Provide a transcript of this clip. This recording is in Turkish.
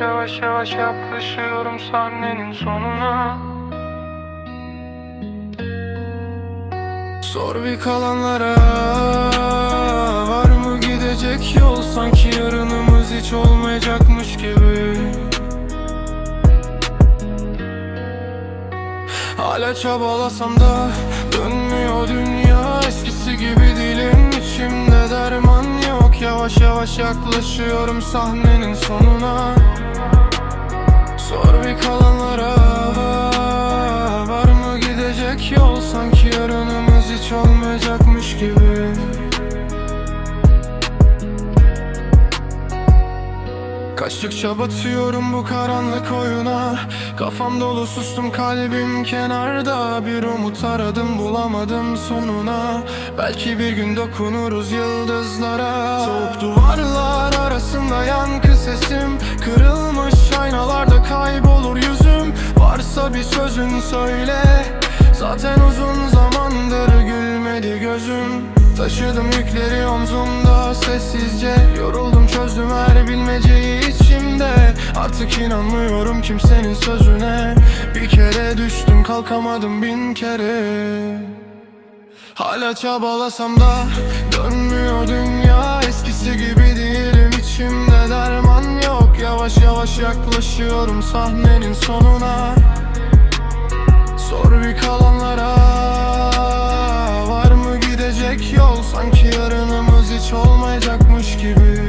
Yavaş yavaş yaklaşıyorum sahnenin sonuna. Sor bir kalanlara Var mı gidecek yol? Sanki yarınımız hiç olmayacakmış gibi. Hala çabalasam da Dönmüyor dünya. Eskisi gibi değilim içimde. derman yok Yavaş yavaş yaklaşıyorum sahnenin sonuna. Sor bir kalanlara Var mı gidecek yol? Sanki yarınımız hiç olmayacakmış gibi. Kaçtıkça batıyorum bu karanlık oyuna. Kafam dolu sustum kalbim kenarda. Bir umut aradım bulamadım sonuna. Belki bir gün dokunuruz yıldızlara Soğuk duvarlar arasında yankı sesim. Kırılmış aynalarda kaybolur yüzüm. Varsa bir sözün söyle. Zaten uzun zamandır gülmedi gözüm. Taşıdım yükleri omzumda sessizce. Yoruldum çözdüm her bilmeceyi içimde. Artık inanmıyorum kimsenin sözüne. Bir kere düştüm kalkamadım bin kere. Hala çabalasam da dönmüyor dünya Eskisi gibi değilim içimde derman yok. Yavaş yavaş yaklaşıyorum sahnenin sonuna. Sor bir kalanlara Var mı gidecek yol? Sanki yarınımız hiç olmayacakmış gibi